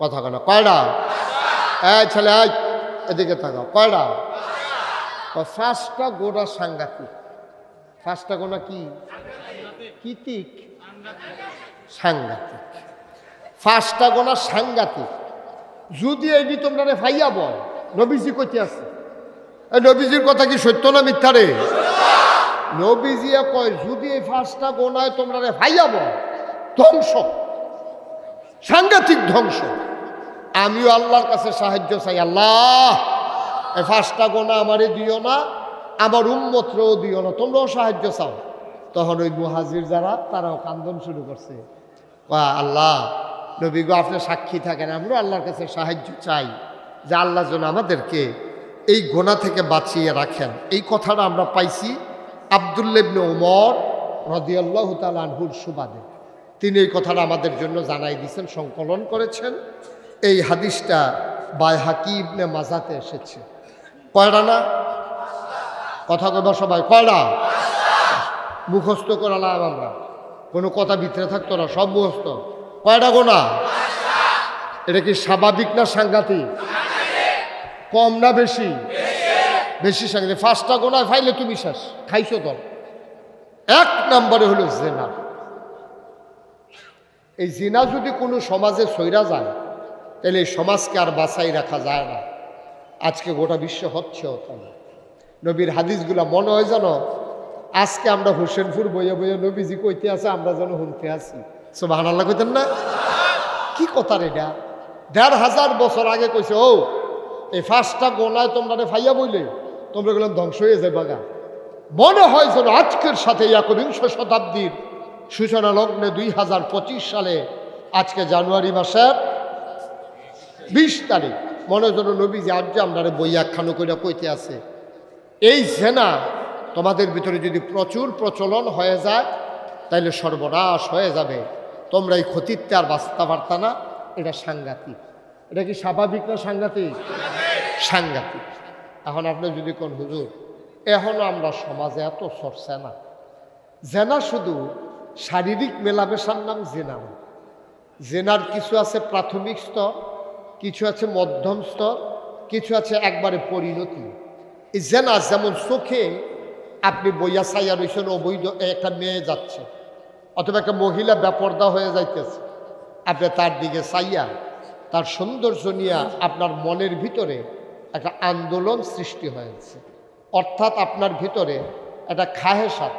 কথা কেন কয়টা এই ছেলে, এই, এদিকে থাকাও কয়টা ফার্স্টটা গোড়া সাংঘাতিক। ফার্স্টটা গোনা কি? কিতিক। সাংঘাতিক। ফার্স্টটা গোনা সাংঘাতিক। যদি এটি তোমরা রে ফাইয়া বল, নবীজি কইতে আছে। নবীজির কথা কি সত্য না মিথ্যা রে? নবীজিয়া কয়, যদি এই ফার্স্টটা গোনায় তোমরা রে ফাইয়া বল, ধ্বংস। সাংঘাতিক ধ্বংস। আমিও আল্লাহর কাছে সাহায্য চাই, আল্লাহ! এই ফার্স্টটা গোনা আমারে দিও না, আমার উম্মতরেও দিও না, তোমরাও সাহায্য চাও। তখন ওই মুহাজির যারা, তারাও কান্দন শুরু করছে। আল্লাহ, নবী গো, আপনি সাক্ষী থাকেন, আমরাও আল্লাহর কাছে সাহায্য চাই, যে আল্লাহ যেন আমাদেরকে এই গোনা থেকে বাঁচিয়ে রাখেন। এই কথাটা আমরা পাইছি আবদুল্লেবনে ওমর রদিয়াল্লাহ তাল আনহুর সুবাদে। তিনি এই কথাটা আমাদের জন্য জানাই দিয়েছেন, সংকলন করেছেন। এই হাদিসটা বাই হাকিবনে মাজাতে এসেছে। কয়টা না? কথা কইবা সবাই, কয়টা? মুখস্থ করালাম আমরা। কোনো কথা ভিতরে থাকতো না, সব মুখস্থ। কয়টা গোনা এটা কি স্বাভাবিক না সাংঘাতিক? কম না বেশি? বেশি সাংঘাতিক। ফার্স্টটা গোনায় ফাইলে তুমি শেষ। খাইছো তো? এক নম্বরে হলো জেনা। এই জিনা যদি কোনো সমাজে সইরা যায় তাহলে এই সমাজকে আর বাঁচাই রাখা যায় না। আজকে গোটা বিশ্ব হচ্ছে তাই নবীর হাদিসগুলা মনে হয় যেন, আজকে আমরা হোসেনপুর বইয়ে বইয়ে নবীজি কইতে আছে, আমরা যেন শুনতে আছি। সব আল্লাহ কইতেন না? কি কথা এটা? দেড় হাজার বছর আগে কইছে, ও, এই ফার্স্টটা গোনায় তোমরা ফাইয়া বইলে, তোমরা গেলাম ধ্বংস হয়ে যায় বাগা মনে হয় যেন আজকের সাথে একবিংশ শতাব্দীর সূচনা লগ্নে দুই হাজার পঁচিশ সালে, আজকে জানুয়ারি মাসের বিশ তারিখ। মনে যেন নবী যে আজ আমরা বই একখানো করে কইতে আছে। এই জেনা তোমাদের ভিতরে যদি প্রচুর প্রচলন হয়ে যায়, তাইলে সর্বনাশ হয়ে যাবে। তোমরা এই ক্ষতিতে আর বাঁচতে পারতা না। এটা সাংঘাতিক। এটা কি স্বাভাবিক না সাংঘাতিক? সাংঘাতিক। এখন আপনি যদি কোন, হুজুর এখনও আমরা সমাজে এত চর্চা না। জেনা শুধু শারীরিক মেলামেশার নাম জেনা জেনার কিছু আছে প্রাথমিক স্তর কিছু আছে মধ্যম স্তর, কিছু আছে একবারে পরিণতি। এই জেনা যেমন চোখে আপনি বইয়া সাইয়া রয়েছেন অবৈধ একটা মেয়ে যাচ্ছে, অথবা একটা মহিলা ব্যাপর্দা হয়ে যাইতেছে, আপনি তার দিকে চাইয়া তার সৌন্দর্য নিয়ে আপনার মনের ভিতরে একটা আন্দোলন সৃষ্টি হয়েছে। অর্থাৎ আপনার ভিতরে একটা খাহেসাত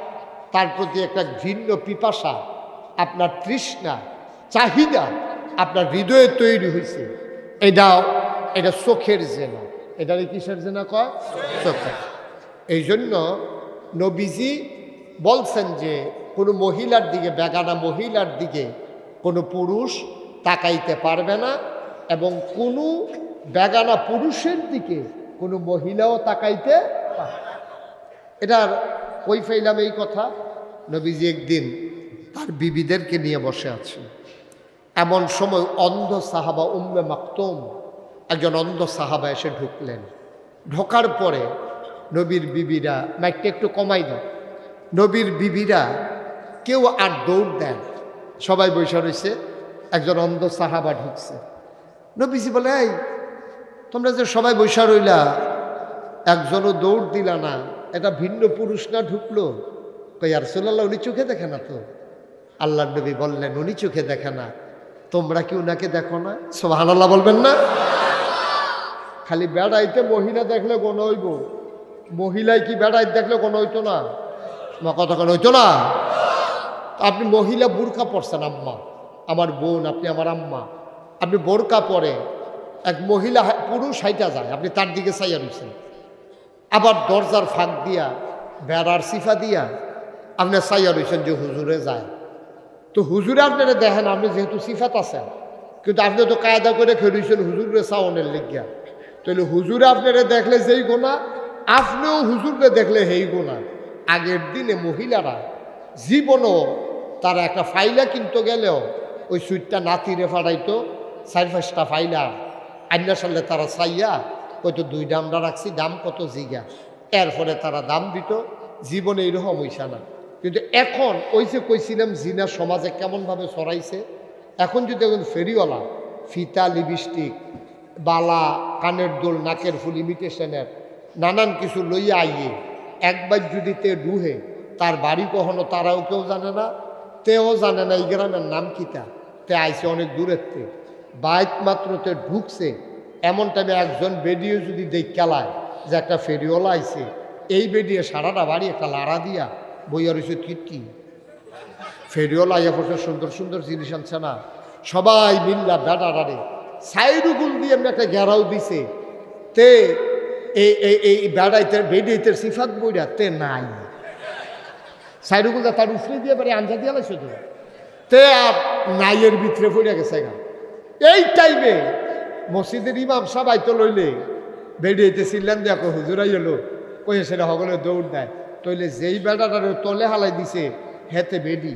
তার প্রতি একটা ঘৃণ্য পিপাসা, আপনার তৃষ্ণা, চাহিদা আপনার হৃদয়ে তৈরি হয়েছে এটা এটা চোখের জেনা। এটা কিসের জেনা কয়? এই জন্য নবীজি বলছেন যে, কোনো মহিলার দিকে, বেগানা মহিলার দিকে কোনো পুরুষ তাকাইতে পারবে না এবং কোনো বেগানা পুরুষের দিকে কোনো মহিলাও তাকাইতে এটার কই ফাইলাম এই কথা। নবীজি একদিন তার বিবিদেরকে নিয়ে বসে আছেন। এমন সময় অন্ধ সাহাবা উম্মে মাকতুম, একজন অন্ধ সাহাবা এসে ঢুকলেন। ঢোকার পরে নবীর বিবিরা, মাইকটা একটু কমাই দাও। নবীর বিবিরা কেউ আর দৌড় দেন সবাই বৈশা রয়েছে, একজন অন্ধ সাহাবা ঢুকছে। নবীজি বলে, এই, তোমরা যে সবাই বৈশা রইলা, একজনও দৌড় দিলা না, এটা ভিন্ন পুরুষ না ঢুকলো? কই আর সোল্লাহ উনি চোখে দেখে না তো? আল্লাহ নবী বললেন, উনি চোখে দেখে না। তোমরা কি উনাকে দেখো না? সোহান আল্লাহ বলবেন না? খালি বেড়াইতে মহিলা দেখলে গণ হইব। মহিলায় কি বেড়াইতে দেখলে গণ হইতো না? কতক্ষণ হইতো না? আপনি মহিলা বুরকা পরছেন আম্মা। আমার বোন, আপনি আমার আম্মা। আপনি বোরকা পরে এক মহিলা পুরুষ হাইটা যায়, আপনি তার দিকে চাইয়া রয়েছেন আবার দরজার ফাঁক দিয়া, বেড়ার সিফা দিয়া, আপনি চাইয়া রয়েছেন যে হুজুরে যায়। তো হুজুরে আপনারা দেখেন, আপনি যেহেতু সিফাত আছেন, কিন্তু আপনি তো কায়দা করে খেয়েছেন হুজুরে সাওনের লিগিয়া। তাহলে হুজুরে আপনারা দেখলে যেই গোনা আপনিও হুজুরকে দেখলে হেই গোনা আগের দিনে মহিলারা জীবনও তারা একটা ফাইলা কিনতে গেলেও ওই সুইটটা নাতিরে ফাড়াইতো, চার পাঁচটা ফাইলা। আইনা সালে তারা চাইয়া হয়তো দুই দামটা রাখছি, দাম কত জিগা। এরপরে তারা দাম দিত, জীবনে এইরকম হইসা না। কিন্তু এখন ওই যে কইছিলাম জিনা সমাজে কেমনভাবে ছড়াইছে, এখন যদি একজন ফেরিওয়ালা, ফিতা, লিপস্টিক, বালা, কানের দোল, নাকের ফুল, ইমিটেশনের নানান কিছু লইয়া আইয়ে একবার যদি তে ডুহে তার বাড়ি কখনো তারাও কেউ জানে না, তেও জানে না এই গ্রামের নাম কিতা তে। আইসে অনেক দূরের তে। বাইক মাত্র তে ঢুকছে, এমন টাইমে একজন বেডিও যদি দেখ খেলায় যে একটা ফেরিওলা আইছে, এই বেডিয়ে সারাটা বাড়ি একটা লাড়া দিয়া বইয়া রয়েছে কীর্তি ফেরিওলা আইয়া পড়ছে, সুন্দর সুন্দর জিনিস আনছে না। সবাই মিল্লা বেড়াড়ারে সাইডুগুল দিয়ে এমনি একটা ঘেরাও দিছে। তে, এই এই এই বেড়াইতে বেডিয়েতে সিফাত বইরা তে নাই। সাইডুগুল তার উফরে দিয়ে বাড়ি আঞ্জা দিয়ে লাগছে তো। তে আর নাইয়ের ভিতরে পড়ে গেছে গা। এই টাইমে মসজিদের ইমাম সবাই তো লইলে বেডিয়েতে ছিলেন দেখো হুজুরাই এলো কই সেটা সকলে দৌড় দেয়। তইলে যেই বেড়াটার তলে হালাই দিছে, হেতে বেডি।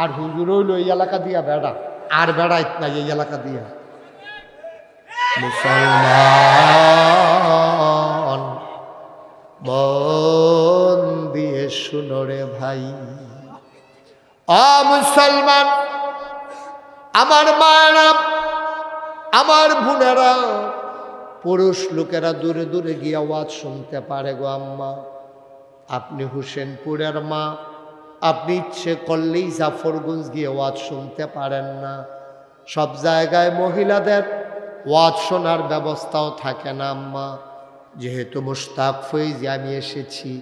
আর হুজুর হইল এই এলাকা দিয়া বেড়া, আর বেড়াইত নাই এই এলাকা দিয়া। মুসলমান, মন দিয়ে শুনরে ভাই। আ মুসলমান, আমার মায়েরা, আমার বোনেরা, পুরুষ লোকেরা দূরে দূরে গিয়ে আওয়াজ শুনতে পারে গো আম্মা। আপনি হুসেনপুরের মা। আপনি ইচ্ছে করলেই জাফরগঞ্জ গিয়ে ওয়াজ শুনতে পারেন না। সব জায়গায় মহিলাদের ওয়াজ শোনার ব্যবস্থাও থাকে না, আম্মা। যেহেতু মুস্তাক ফৈজি, আমি এসেছি।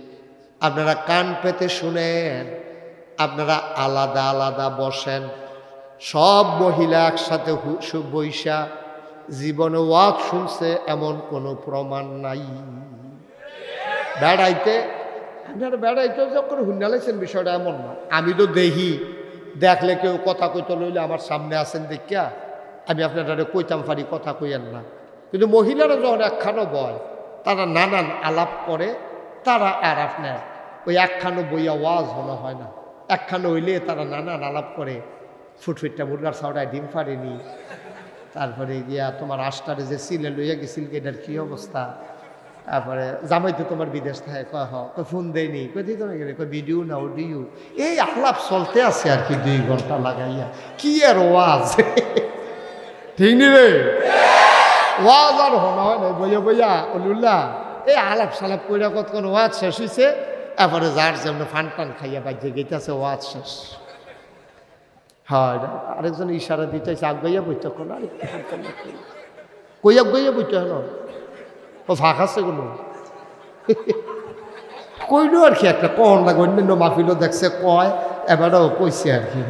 আপনারা কান পেতে শুনেন, আপনারা আলাদা আলাদা বসেন। সব মহিলা একসাথে বইসা জীবনে ওয়াজ শুনছে, এমন কোনো প্রমাণ নাই। বেড়াইতে আপনারা বেড়াইতে যখন হুন্ডালাইছেন বিষয়টা এমন না। আমি তো দেখি দেখলে কেউ কথা কইতে লইলে আমার সামনে আছেন দেখিয়া আমি আপনারা কইতাম পারি কথা কইয়েন না। কিন্তু মহিলারা যখন একখানো বয়, তারা নানান আলাপ করে, তারা আর আপনার ওই একখানো বইয়া ওয়াজ হলো হয় না। একখানো হইলে তারা নানান আলাপ করে, ফুটফুটটা মুরগার সাউডায় ডিম পারেনি তারপরে গিয়া তোমার আষ্টারে যে সিলে লইয়া গেছিল, এটার কি অবস্থা? তারপরে জামাই তো তোমার বিদেশ থাকে কয় হ কয় ফোন দেয়নি। কই দিই তোমার গেলে কয় ভিডিও না অডিও এই আলাপ চলতে আছে আর কি দুই ঘণ্টা লাগাইয়া। কি আর ওয়াজ? ঠিক নি রে? ওয়াজ আর হনা হয় না বইয়া বইয়া অলিউল্লাহ এই আলাপ সালাপ কইরা কতক্ষণ ওয়াজ শেষ হয়েছে তারপরে যার যেমন ফান টান খাইয়া বাজ্যে গেইতেছে ওয়াজ শেষ। হয় আরেকজন ইশারা দিতেছে আগাইয়া বইতে কোন কইয়া গইয়া বইতে হলো? ও ফাঁক আছে কোনো? কইলো আর কি, একটা কন লাগে অন্যান্য মাহফিলও দেখছে, কয়, এবারও কইছে আর কি।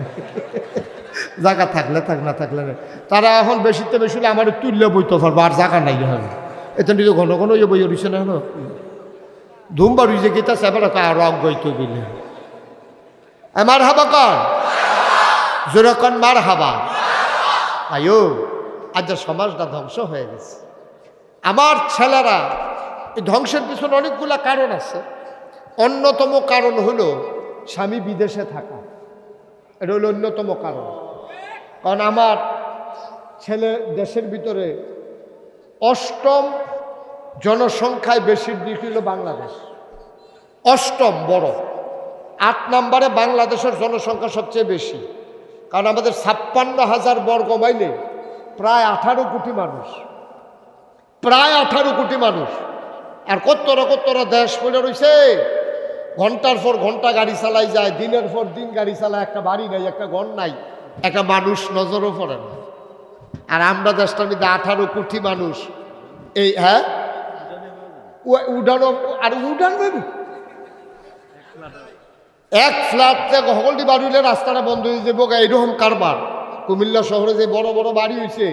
জায়গা থাকলে থাক, না থাকলে না। তারা এখন বেশিতে বেশি আমার তুললে বইতে পারব আর জায়গা নাই হবে এটা নিজে ঘন ঘন ইয়ে বই রইছে না হলো ধুম বাড়ি যে গীতা সেবার আরও অজ্ঞাইত দিলে আমার হাবা কন জোরে কন মার হাবা আয়ো, আজ সমাজটা ধ্বংস হয়ে গেছে। আমার ছেলেরা, এই ধ্বংসের পিছনে অনেকগুলা কারণ আছে। অন্যতম কারণ হলো স্বামী বিদেশে থাকা। এটা হলো অন্যতম কারণ। কারণ আমার ছেলে দেশের ভিতরে অষ্টম জনসংখ্যায় বেশির দিক হলো বাংলাদেশ। অষ্টম বড়। আট নম্বরে বাংলাদেশের জনসংখ্যা সবচেয়ে বেশি। কারণ আমাদের ছাপ্পান্ন হাজার বর্গ মাইলে প্রায় আঠারো কোটি মানুষ। প্রায় আঠারো কোটি মানুষ। আর কত্তরা কত্তরা দেশ পড়ে রয়েছে ঘণ্টার পর ঘণ্টা গাড়ি চালাই যায়, দিনের পর দিন গাড়ি চালায়, একটা বাড়ি নাই, একটা ঘর নাই, একটা মানুষ নজরও পড়ে না। আর আমরা দেশটার মধ্যে আঠারো কোটি মানুষ। এই হ্যাঁ? উডানো আর উডান দেবো এক ফ্ল্যাট থেকে সকলটি বাড়ি হইলে রাস্তাটা বন্ধ হয়ে যাব এইরকম কারবার। কুমিল্লা শহরে যে বড় বড় বাড়ি হয়েছে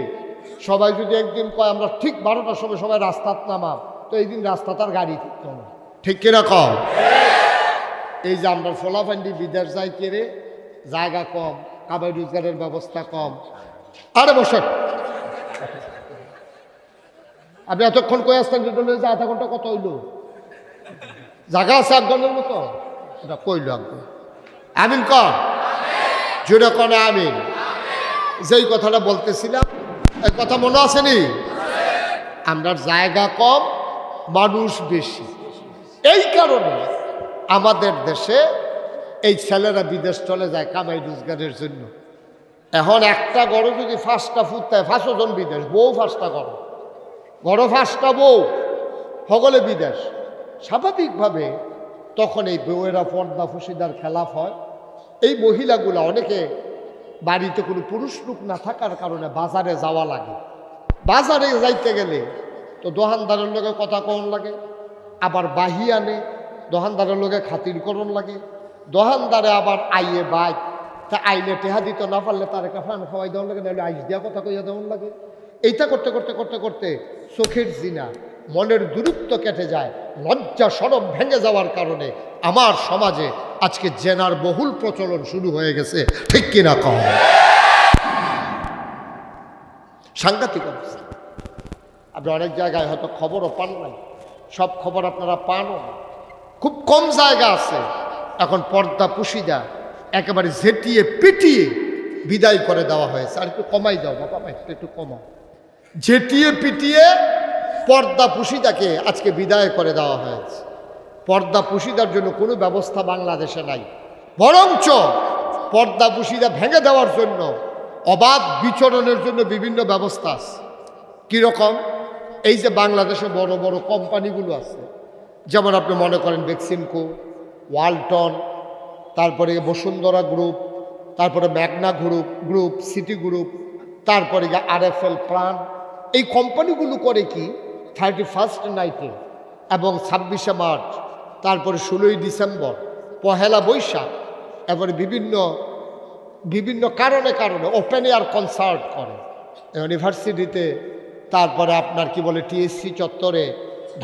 সবাই যদি একদিন কয় আমরা ঠিক বারোটার সময় সবাই রাস্তাত নামাম তো এই দিন রাস্তা তার গাড়ি থাকতো না ঠিক কিনা কম এই যে আমরা ফোলাফান্ডি বিদেশ যাই কেড়ে জায়গা কম কাবাই রোজগারের ব্যবস্থা কম। আরে বসে আপনি এতক্ষণ কয়ে আসতেন যে আধা ঘণ্টা কত হইল? জায়গা আছে একজনের মতো? এটা কইল একদম আমিন কর জুড়ে কনে আমিন। যেই কথাটা বলতেছিলাম এই কথা মনে আসেনি আমরা জায়গা কম, মানুষ বেশি। এই কারণে আমাদের দেশে এই ছেলেরা বিদেশ চলে যায় কামাই রোজগারের জন্য। এখন একটা গড় যদি ফাঁসটা ফুটতে ফাঁসো জন বিদেশ, বউ ফাঁসটা গড় গড় ফাঁসটা বউ, সকলে বিদেশ। স্বাভাবিকভাবে তখন এই বউয়েরা পর্দা ফুসিদার খেলাফ হয়। এই মহিলাগুলা অনেকে বাড়িতে কোনো পুরুষ লোক না থাকার কারণে বাজারে যাওয়া লাগে। বাজারে যাইতে গেলে তো দোকানদারের লোকে কথা কন লাগে, আবার বাহি আনে দোকানদারের লোকে খাতির করন লাগে। দোকানদারে আবার আইয়ে বাইক তা আইলে টেহা দিতে না পারলে তার একটা ফান খাওয়াই দেওয়ার লাগে নাহলে আইস দিয়া কথা কইয়া দেওয়ার লাগে। এইটা করতে করতে করতে করতে, চোখের জিনা মনের দূরত্ব কেটে যায়, লজ্জা সরব ভেঙে যাওয়ার কারণে আমার সমাজে আজকে জেনার বহুল প্রচলন শুরু হয়ে গেছে, ঠিক কিনা কম? সাংঘাতিক অবস্থা। আপনি অনেক জায়গায় হয়তো খবরও পান নাই। সব খবর আপনারা পানও খুব কম জায়গা আছে। এখন পর্দা পুশিদা একেবারে ঝেটিয়ে পিটিয়ে বিদায় করে দেওয়া হয়েছে। আর একটু কমাই দাও, বাবা, একটু একটু কমাও। ঝেটিয়ে পিটিয়ে পর্দা পুশিদাকে আজকে বিদায় করে দেওয়া হয়েছে। পর্দা পুশিদার জন্য কোনো ব্যবস্থা বাংলাদেশে নাই। বরঞ্চ পর্দা পুশিদা ভেঙে দেওয়ার জন্য, অবাধ বিচরণের জন্য বিভিন্ন ব্যবস্থা আছে। কীরকম এই যে বাংলাদেশে বড় বড় কোম্পানিগুলো আছে, যেমন আপনি মনে করেন বেক্সিমকো, ওয়ালটন, তারপরে বসুন্ধরা গ্রুপ, তারপরে Magna group group, city group, তারপরে আর এফ এল প্রাণ। এই কোম্পানিগুলো করে কি? থার্টি ফার্স্ট নাইটে এবং ছাব্বিশে মার্চ, তারপরে ষোলোই ডিসেম্বর, পহেলা বৈশাখ, এবারে বিভিন্ন বিভিন্ন কারণে কারণে ওপেন এয়ার কনসার্ট করে। ইউনিভার্সিটিতে, তারপরে আপনার কি বলে টিএসসি চত্বরে,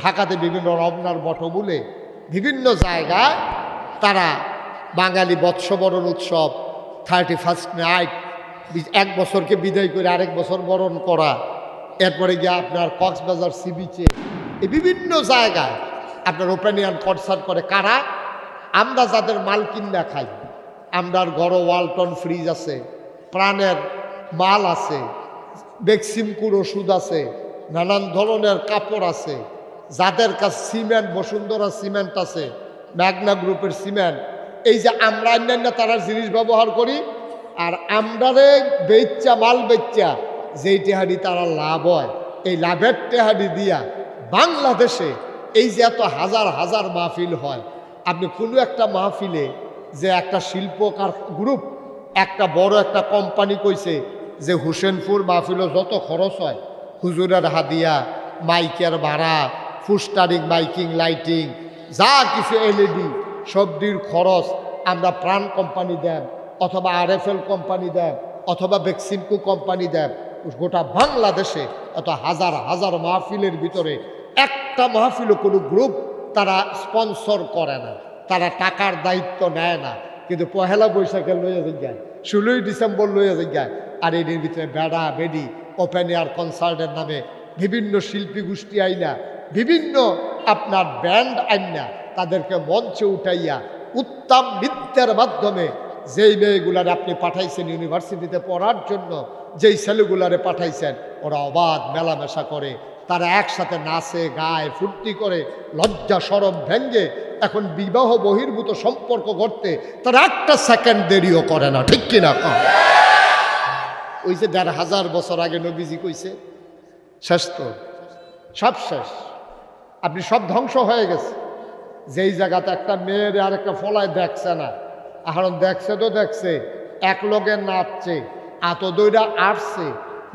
ঢাকাতে বিভিন্ন রমনার বটমূলে, বিভিন্ন জায়গায় তারা বাঙালি বৎসবরণ উৎসব, থার্টি ফার্স্ট নাইট, এক বছরকে বিদায় করে আরেক বছর বরণ করা এরপরে গিয়ে আপনার কক্সবাজার সি বিচে, এই বিভিন্ন জায়গায় আপনার ওপেন এয়ার কনসার্ট করে কারা? আমরা যাদের মাল কিনা খাই। আমরার গড় ওয়ালটন ফ্রিজ আছে, প্রাণের মাল আছে বেক্সিমকুর ওষুধ আছে, নানান ধরনের কাপড় আছে। যাদের কাছে সিমেন্ট, বসুন্ধরা সিমেন্ট আছে, ম্যাগনা গ্রুপের সিমেন্ট, এই যে আমরা অন্যান্য তারা জিনিস ব্যবহার করি, আর আমরারে বেচ্চা মাল বেচ্চা যেই টেহারি তারা লাভ হয়, এই লাভের টেহারি দিয়া বাংলাদেশে এই যে এত হাজার হাজার মাহফিল হয়, আপনি কোনো একটা মাহফিলে যে একটা শিল্পকার গ্রুপ একটা বড় একটা কোম্পানি কইছে যে হুসেনপুর মাহফিলও যত খরচ হয়, হুজুরের হাদিয়া, মাইকের ভাড়া, ফুস্টারিং, মাইকিং, লাইটিং, যা কিছু এলইডি সবজির খরচ আমরা প্রাণ কোম্পানি দেন, অথবা আরএফএল কোম্পানি দেন, অথবা বেক্সিমকো কোম্পানি দেন গোটা বাংলাদেশে এত হাজার হাজার মাহফিলের ভিতরে একটা মাহফিলও কোনো গ্রুপ তারা স্পন্সর করে না, তারা টাকার দায়িত্ব নেয় না। কিন্তু পহেলা বৈশাখে লইয়া যায় ষোলোই ডিসেম্বর লইয়া যায় আর এর ভিতরে বেড়া, বেডি, ওপেন এয়ার কনসার্টের নামে বিভিন্ন শিল্পী গোষ্ঠী আইনা বিভিন্ন আপনার ব্যান্ড আইনা, তাদেরকে মঞ্চে উঠাইয়া উত্তম নৃত্যের মাধ্যমে যেই মেয়েগুলারে আপনি পাঠাইছেন ইউনিভার্সিটিতে পড়ার জন্য, যেই ছেলেগুলারে পাঠাইছেন, ওরা অবাধ মেলামেশা করে। তারা একসাথে নাচে, গায়ে, ফুর্তি করে, লজ্জা সরব ভেঙ্গে এখন বিবাহ বহির্ভূত সম্পর্ক করতে তারা একটা সেকেন্ড দেরিও করে না, ঠিক কিনা ওই যে দেড় হাজার বছর আগে নবীজি কইছে, শেষ তো? সব শেষ। আপনি সব ধ্বংস হয়ে গেছে। যেই জায়গাতে একটা মেয়ের আর একটা ফলায় দেখছে না এখন দেখছে তো দেখছে, এক লোকের নাচছে আত দইরা আসছে।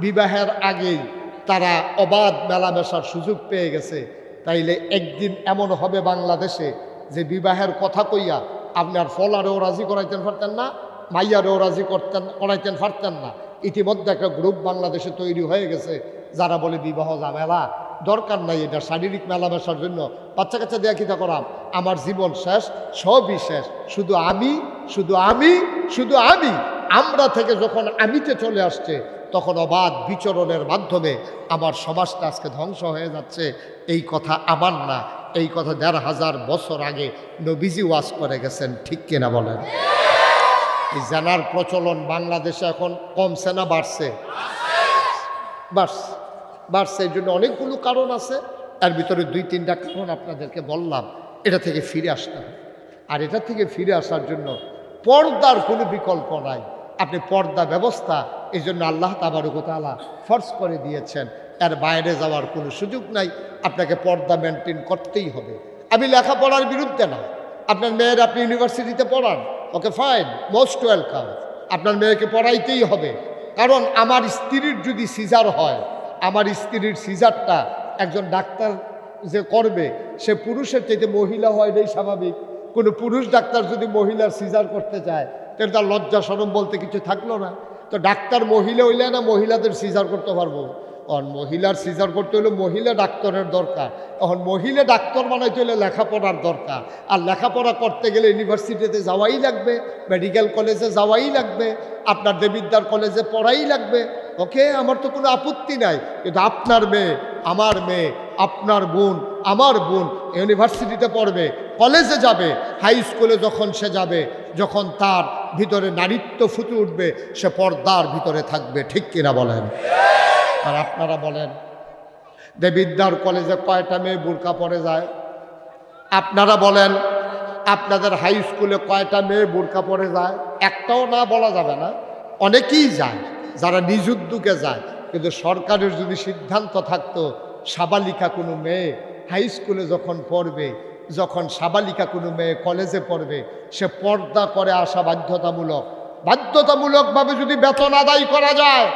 বিবাহের আগেই তারা অবাধ মেলামেশার সুযোগ পেয়ে গেছে। তাইলে একদিন এমন হবে বাংলাদেশে যে বিবাহের কথা কইয়া আপনার ফলারেও রাজি করাইতেন পারতেন না, মাইয়ারেও রাজি করতেন, করাইতেন পারতেন না। ইতিমধ্যে একটা গ্রুপ বাংলাদেশে তৈরি হয়ে গেছে, যারা বলে বিবাহ ঝামেলা। দরকার নাই এটা শারীরিক মেলামেশার জন্য। বাচ্চা কাচ্চা দেয়া কিতা করাম? আমার জীবন শেষ, সবই শেষ। শুধু আমি শুধু আমি শুধু আমি। আমরা থেকে যখন আমিতে চলে আসছে, তখন অবাধ বিচরণের মাধ্যমে আমার সমাজটা আজকে ধ্বংস হয়ে যাচ্ছে। এই কথা আমার না। এই কথা দেড় হাজার বছর আগে নবীজি ওয়াজ করে গেছেন, ঠিক কিনা বলেন? এই জানার প্রচলন বাংলাদেশে এখন কমছে না, বাড়ছে? বাড়ছে। বাড়ছে এই জন্য অনেকগুলো কারণ আছে। এর ভিতরে দুই, তিনটা কারণ আপনাদেরকে বললাম। এটা থেকে ফিরে আসতে হবে। আর এটা থেকে ফিরে আসার জন্য পর্দার কোনো বিকল্প নাই। আপনি পর্দা ব্যবস্থা এই জন্য আল্লাহ তাবারকতালা ফর্স করে দিয়েছেন। এর বাইরে যাওয়ার কোনো সুযোগ নাই। আপনাকে পর্দা মেনটেন করতেই হবে। আমি লেখাপড়ার বিরুদ্ধে না। আপনার মেয়ের আপনি ইউনিভার্সিটিতে পড়ান, ওকে ফাইন মোস্ট ওয়েলকাম আপনার মেয়েকে পড়াইতেই হবে। কারণ আমার স্ত্রীর যদি সিজার হয় আমার স্ত্রীর সিজারটা একজন ডাক্তার যে করবে, সে পুরুষের চাইতে মহিলা হয় এটাই স্বাভাবিক। কোনো পুরুষ ডাক্তার যদি মহিলার সিজার করতে চায়, তাহলে তার লজ্জা সরম বলতে কিছু থাকল না। তো ডাক্তার মহিলা হইলে না মহিলাদের সিজার করতে পারব। আর মহিলার সিজার করতে হলে মহিলা ডাক্তারের দরকার। এখন মহিলা ডাক্তার বানাইতে হলে লেখাপড়ার দরকার। আর লেখাপড়া করতে গেলে ইউনিভার্সিটিতে যাওয়াই লাগবে, মেডিকেল কলেজে যাওয়াই লাগবে, আপনার দেবিদ্যার কলেজে পড়াই লাগবে। ওকে? আমার তো কোনো আপত্তি নাই। কিন্তু আপনার মেয়ে, আমার মেয়ে, আপনার বোন, আমার বোন ইউনিভার্সিটিতে পড়বে, কলেজে যাবে, হাই স্কুলে যখন সে যাবে, যখন তার ভিতরে নারীত্ব ফুটে উঠবে, সে পর্দার ভিতরে থাকবে। ঠিক কিনা বলেন? আর আপনারা বলেন দেবিদ্যার কলেজে কয়টা মেয়ে বোরকা পরে যায়? আপনারা বলেন, আপনাদের হাই স্কুলে কয়টা মেয়ে বোরকা পরে যায়? একটাও না বলা যাবে না। অনেকেই যায়। যারা নিজ উদ্যোগে যায়, কিন্তু সরকারের যদি সিদ্ধান্ত থাকতো, সাবালিকা কোনো মেয়ে হাই স্কুলে যখন পড়বে, যখন সাবালিকা কোনো মেয়ে কলেজে পড়বে, সে পর্দা করে আসা বাধ্যতামূলক। বাধ্যতামূলকভাবে যদি বেতন আদায় করা যায়,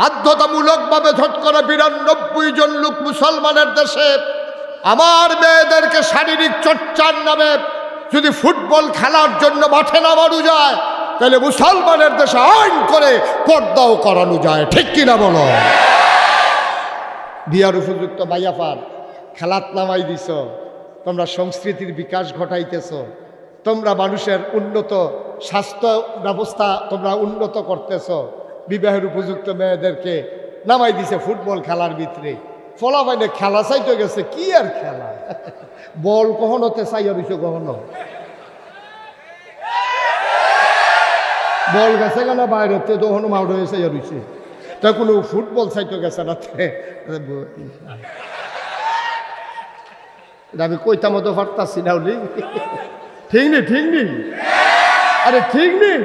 বাধ্যতামূলকভাবে ঝট করে বিরানব্বই জন লোক মুসলমানের দেশে, আমার মেয়েদেরকে শারীরিক চর্চার নামে যদি ফুটবল খেলার জন্য মাঠে নামানো যায় তাহলে মুসলমানের দেশে আইন করে পর্দাও করানো যায়, ঠিক কিনা বলো? বিয়ার উপযুক্ত বাইয়াফার খেলাত নামাই দিছ, তোমরা সংস্কৃতির বিকাশ ঘটাইতেছ, তোমরা মানুষের উন্নত স্বাস্থ্য ব্যবস্থা তোমরা উন্নত করতেছ, বিবাহের উপযুক্ত মেয়েদেরকে নামাই দিছে ফুটবল খেলার ভিতরে। ফলাফাইনে খেলা চাইতে গেছে, কি আর খেলা? বল কখনোতে চাই রইছে কখনো? বল গেছে কেন বাইরেতে তখন মাউড হয়ে চাইয়া রইছে। তা কোনো ফুটবল চাইতে গেছে না আমি কইতা মতো পারতাছি না উনি। ঠিক নেই ঠিক নেই আরে ঠিক নেই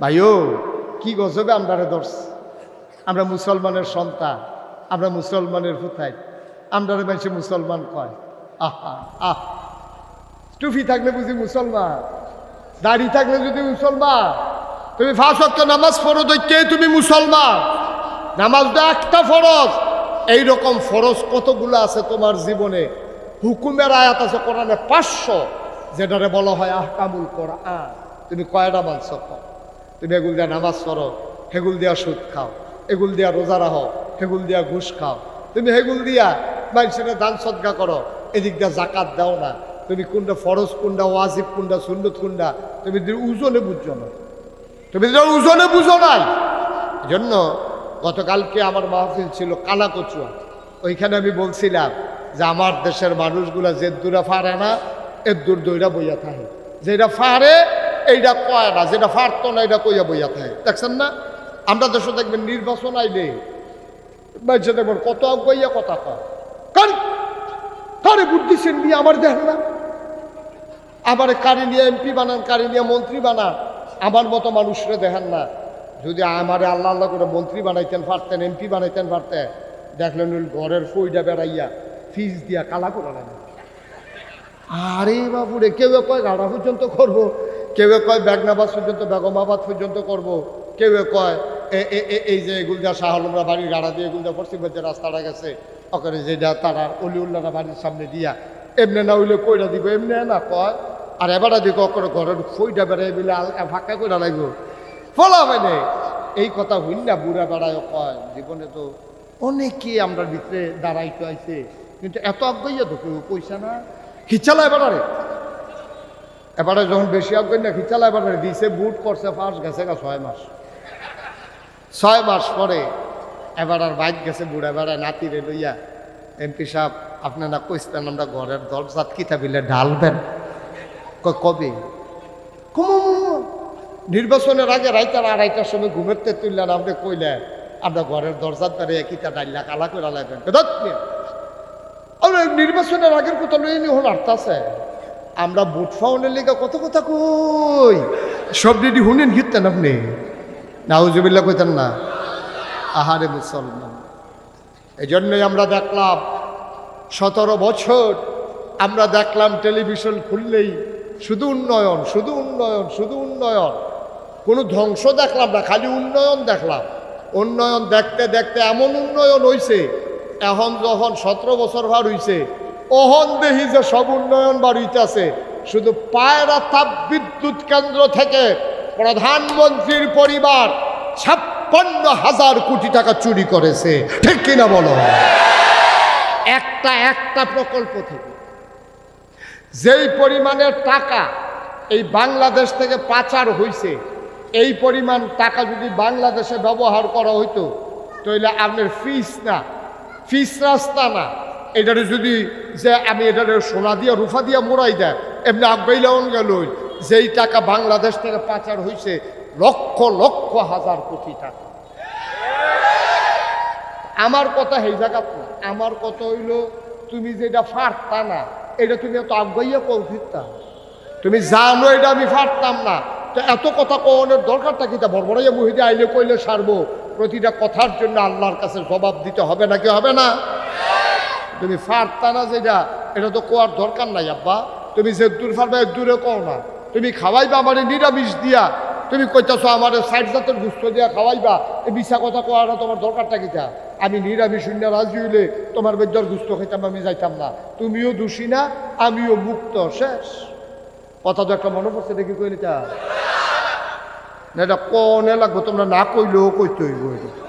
ভাইও, কি গজবে আমরা দর্শ আমরা মুসলমানের সন্তান, আমরা মুসলমানের ফুতাই আমরা মানুষে মুসলমান কয়। আহা, আহ। টুফি থাকলে বুঝি মুসলমান। দাড়ি থাকলে যদি মুসলমান, তুমি ফাঁস অক্ট নামাজ ফরজ কে তুমি মুসলমান। নামাজ তো একটা ফরজ। এইরকম ফরজ কতগুলো আছে তোমার জীবনে? হুকুমের আয়াত আছে কোরআনে পাঁচশো, যেটারে বলা হয় আহকামুল কোরআন। তুমি কয়টা মানছ তুমি এগুল দিয়া নামাজ পড়ো হেগুল দিয়া সুদ খাও, এগুল দিয়া রোজা রাহো হেগুল দিয়া ঘুষ খাও। তুমি হেগুল দিয়া মানুষের দান সদ্গা করো, এদিক দিয়া জাকাত দাও না। তুমি কোনটা ফরজ, কোনটা ওয়াজিব, কোনটা সুন্নত, কোনটা, তুমি ওজনে বুঝছ না। তুমি যদি ওজনে বুঝো নাই জন্য গতকালকে আমার মাহফিল ছিল কালাকচুয়া। ওইখানে আমি বলছিলাম যে আমার দেশের মানুষগুলা যে দূরা ফারে না, এর দূর দইরা বইয়া থাকে। যেটা ফারে এইটা কয় না যেটা ফারতো না এটা কইয়া বইয়া থাকে। দেখছেন না? আমরা দেশে দেখবেন নির্বাচন আইলে কত বইয়া কথা কয়। কারে বুদ্ধি সেন নিয়ে আমার দেখ না। আবার কারি নিয়ে এমপি বানান, কারি নিয়ে মন্ত্রী বানান, আমার মতো মানুষরে দেখেন না। যদি আমারে আল্লাহ আল্লাহ করে মন্ত্রী বানাইতেন পারতেন, এমপি বানাইতেন পারতেন, দেখলেন ঘরের ফইটা বেড়াইয়া ফিজ দিয়া কালা করে লাগে আরে বাবুরে, কেউ কয় গাড়া পর্যন্ত করব, কেউ কয় বেগনাবাদ পর্যন্ত বেগমাবাদ পর্যন্ত করব, কেউ কয় এই যে এগুলদা শাহ আলমরা বাড়ির গাড়া দিয়ে এগুলদা পশ্চিম যে রাস্তাটা গেছে ওখানে যেটা তারা অলিউল্লারা বাড়ির সামনে দিয়া, এমনি না হইলে কইরা দিব, এমনি না কয়। আর এবারে দিকে অকরে ঘরের ফইটা বেড়াই বলে আল- ফাঁকা কইরা লাগবো ফলা মানে এই কথা হইন না বুড়া বেড়ায় কয়, জীবনে তো অনেকে আমরা ভিতরে দাঁড়াইতে আইছে কিন্তু এত আজ্ঞাইয়া তো কেউ পয়সা না। খিচালা এবারে এবারে যখন বেশি আজ্ঞাই না খিচালা এবারে দিছে বুট করছে ফার্স্ট গেছে গা ছয় মাস। ছয় মাস পরে এবার আর বাইক গেছে বুড়া বেড়ায় নাতিরে লইয়া। এমপি সাহেব, আপনারা কইসতেন আমরা ঘরের দরজাত কিতা বিলে ঢালবেন? কবে? কমু, নির্বাচনের আগে রাইতার আড়াইটার সময় ঘুমেরতে তুললেন, আপনি কইলেন, আমরা ঘরের দরজার দ্বারে কিতা ডাইলা কালা করে লাগবেন আমরা নির্বাচনের আগের কথা লই নি হল আটতাছে আমরা বুট ফাউন্ডের লিগে কত কথা কই? সব দিদি শুনেন ঘিরতেন আপনি। নাউজুবিল্লা কইতেন না। আহারে মুসলমান। এই জন্যই আমরা দেখলাম সতেরো বছর আমরা দেখলাম টেলিভিশন খুললেই শুধু উন্নয়ন শুধু উন্নয়ন শুধু উন্নয়ন। কোনো ধ্বংস দেখলাম না, খালি উন্নয়ন দেখলাম। উন্নয়ন দেখতে দেখতে এমন উন্নয়ন হইছে, এখন যখন সতেরো বছর ভার হইছে, অহন দেহি যে সব উন্নয়ন বার হইতেছে শুধু পায়রা তাপ বিদ্যুৎ কেন্দ্র থেকে প্রধানমন্ত্রীর পরিবার ছাপ্পান্ন হাজার কোটি টাকা চুরি করেছে। ঠিক কিনা বলো? একটা একটা প্রকল্প থেকে। যেই পরিমাণের টাকা এই বাংলাদেশ থেকে পাচার হইছে, এই পরিমাণ টাকা যদি বাংলাদেশে ব্যবহার করা হইতো, তাহলে আপনার ফিস না, ফিস রাস্তা না। এটারে যদি যে আমি এটারে সোনা দিয়া, রুফা দিয়া মোড়াই দেয়, এমনি আগাইলেও গেল যেই টাকা বাংলাদেশ থেকে পাচার হইছে লক্ষ লক্ষ হাজার কোটি টাকা। আমার কথা সেই জায়গাত না। আমার কথা হইল, তুমি যেটা ফারতা না, এটা তুমি এত আগাইয়া কল ফিরতা। তুমি জানো এটা আমি ফারতাম না। তো এত কথা কওয়ানোর দরকারটা কি তা বড়বড়াইয়া মুহিদে আইলে কইলে সারবো। প্রতিটা কথার জন্য আল্লাহর কাছে জবাব দিতে হবে নাকি হবে না? তুমি ফারতা না যেটা, এটা তো কোয়ার দরকার নাই, আব্বা। তুমি যে দূর ফারবা দূরে কও না। তুমি খাওয়াইবা আমার নিরামিষ দিয়া তুমি কইতেছো আমার সাইড জাতের গুস্ত দিয়া খাওয়াইবা? এই মিশা কথা কোয়াটা তোমার দরকারটা কিটা আমি নিরামিষ শূন্য রাজি হইলে তোমার বেদ্যর গুস্ত খাইতাম, আমি যাইতাম না। তুমিও দোষী না, আমিও মুক্ত, শেষ। কথা তো একটা মনে পড়ছে, দেখি কইলে তা? না, এটা কনে লাগবো? তোমরা না কইলেও কইতে হইব এটা।